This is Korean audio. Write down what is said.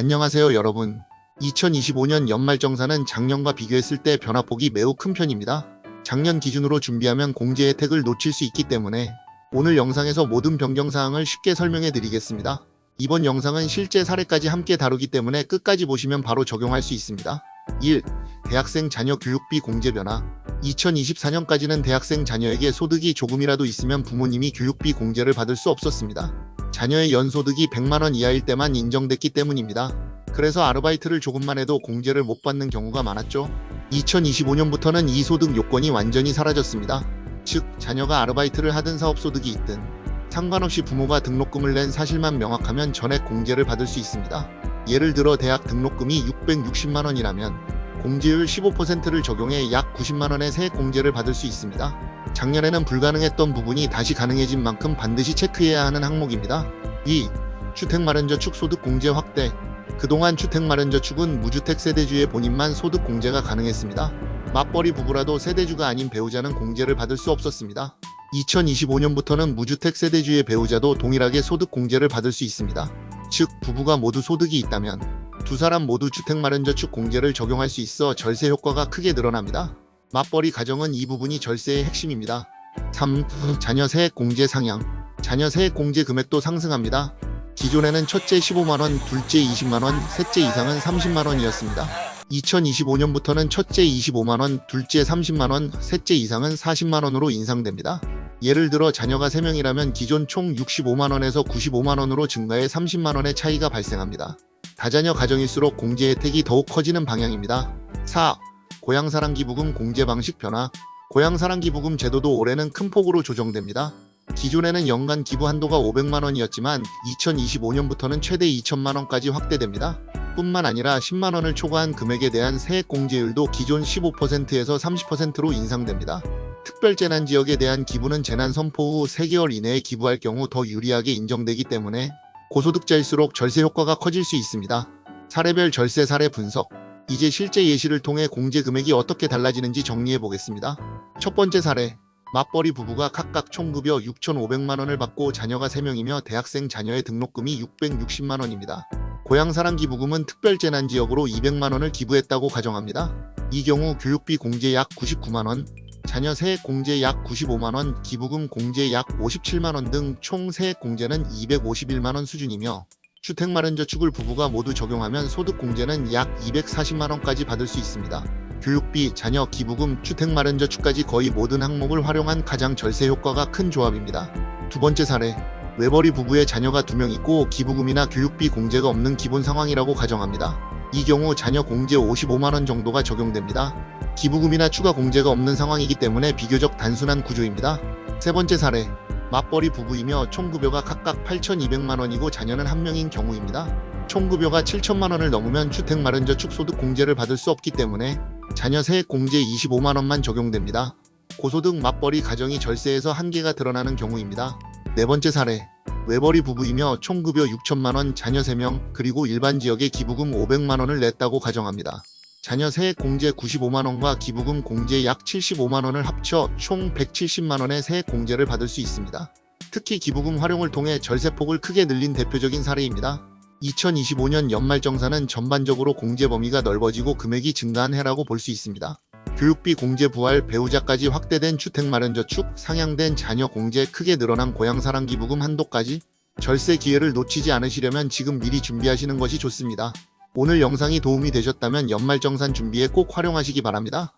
안녕하세요 여러분. 2025년 연말정산은 작년과 비교했을 때 변화폭이 매우 큰 편입니다. 작년 기준으로 준비하면 공제 혜택을 놓칠 수 있기 때문에 오늘 영상에서 모든 변경사항을 쉽게 설명해 드리겠습니다. 이번 영상은 실제 사례까지 함께 다루기 때문에 끝까지 보시면 바로 적용할 수 있습니다. 1. 대학생 자녀 교육비 공제 변화 2024년까지는 대학생 자녀에게 소득이 조금이라도 있으면 부모님이 교육비 공제를 받을 수 없었습니다. 자녀의 연소득이 100만 원 이하일 때만 인정됐기 때문입니다. 그래서 아르바이트를 조금만 해도 공제를 못 받는 경우가 많았죠. 2025년부터는 이 소득 요건이 완전히 사라졌습니다. 즉, 자녀가 아르바이트를 하든 사업 소득이 있든 상관없이 부모가 등록금을 낸 사실만 명확하면 전액 공제를 받을 수 있습니다. 예를 들어 대학 등록금이 660만 원이라면 공제율 15%를 적용해 약 90만 원의 세액 공제를 받을 수 있습니다. 작년에는 불가능했던 부분이 다시 가능해진 만큼 반드시 체크해야 하는 항목입니다. 2. 주택 마련저축 소득 공제 확대 그동안 주택 마련저축은 무주택 세대주의 본인만 소득 공제가 가능했습니다. 맞벌이 부부라도 세대주가 아닌 배우자는 공제를 받을 수 없었습니다. 2025년부터는 무주택 세대주의 배우자도 동일하게 소득 공제를 받을 수 있습니다. 즉, 부부가 모두 소득이 있다면 두 사람 모두 주택마련저축 공제를 적용할 수 있어 절세 효과가 크게 늘어납니다. 맞벌이 가정은 이 부분이 절세의 핵심입니다. 3. 자녀 세액 공제 상향 자녀 세액 공제 금액도 상승합니다. 기존에는 첫째 15만원, 둘째 20만원, 셋째 이상은 30만원이었습니다. 2025년부터는 첫째 25만원, 둘째 30만원, 셋째 이상은 40만원으로 인상됩니다. 예를 들어 자녀가 3명이라면 기존 총 65만원에서 95만원으로 증가해 30만원의 차이가 발생합니다. 다자녀 가정일수록 공제 혜택이 더욱 커지는 방향입니다. 4. 고향사랑기부금 공제 방식 변화 고향사랑기부금 제도도 올해는 큰 폭으로 조정됩니다. 기존에는 연간 기부 한도가 500만 원이었지만 2025년부터는 최대 2천만 원까지 확대됩니다. 뿐만 아니라 10만 원을 초과한 금액에 대한 세액 공제율도 기존 15%에서 30%로 인상됩니다. 특별 재난 지역에 대한 기부는 재난 선포 후 3개월 이내에 기부할 경우 더 유리하게 인정되기 때문에 고소득자일수록 절세 효과가 커질 수 있습니다. 사례별 절세 사례 분석 이제 실제 예시를 통해 공제 금액이 어떻게 달라지는지 정리해 보겠습니다. 첫 번째 사례 맞벌이 부부가 각각 총급여 6,500만 원을 받고 자녀가 3명이며 대학생 자녀의 등록금이 660만 원입니다. 고향사랑기부금은 특별재난지역으로 200만 원을 기부했다고 가정합니다. 이 경우 교육비 공제 약 99만 원, 자녀 세액 공제 약 95만 원, 기부금 공제 약 57만 원 등 총 세액 공제는 251만 원 수준이며 주택 마련 저축을 부부가 모두 적용하면 소득 공제는 약 240만 원까지 받을 수 있습니다. 교육비, 자녀, 기부금, 주택 마련 저축까지 거의 모든 항목을 활용한 가장 절세 효과가 큰 조합입니다. 두 번째 사례. 외벌이 부부의 자녀가 두 명 있고 기부금이나 교육비 공제가 없는 기본 상황이라고 가정합니다. 이 경우 자녀 공제 55만 원 정도가 적용됩니다. 기부금이나 추가 공제가 없는 상황이기 때문에 비교적 단순한 구조입니다. 세 번째 사례. 맞벌이 부부이며 총급여가 각각 8,200만 원이고 자녀는 한 명인 경우입니다. 총급여가 7천만 원을 넘으면 주택 마련저축 소득 공제를 받을 수 없기 때문에 자녀 세액 공제 25만 원만 적용됩니다. 고소득 맞벌이 가정이 절세에서 한계가 드러나는 경우입니다. 네 번째 사례. 외벌이 부부이며 총급여 6천만 원, 자녀 3명, 그리고 일반 지역에 기부금 500만 원을 냈다고 가정합니다. 자녀 세액 공제 95만 원과 기부금 공제 약 75만 원을 합쳐 총 170만 원의 세액 공제를 받을 수 있습니다. 특히 기부금 활용을 통해 절세폭을 크게 늘린 대표적인 사례입니다. 2025년 연말정산은 전반적으로 공제 범위가 넓어지고 금액이 증가한 해라고 볼 수 있습니다. 교육비 공제 부활, 배우자까지 확대된 주택 마련 저축, 상향된 자녀 공제, 크게 늘어난 고향사랑 기부금 한도까지 절세 기회를 놓치지 않으시려면 지금 미리 준비하시는 것이 좋습니다. 오늘 영상이 도움이 되셨다면 연말정산 준비에 꼭 활용하시기 바랍니다.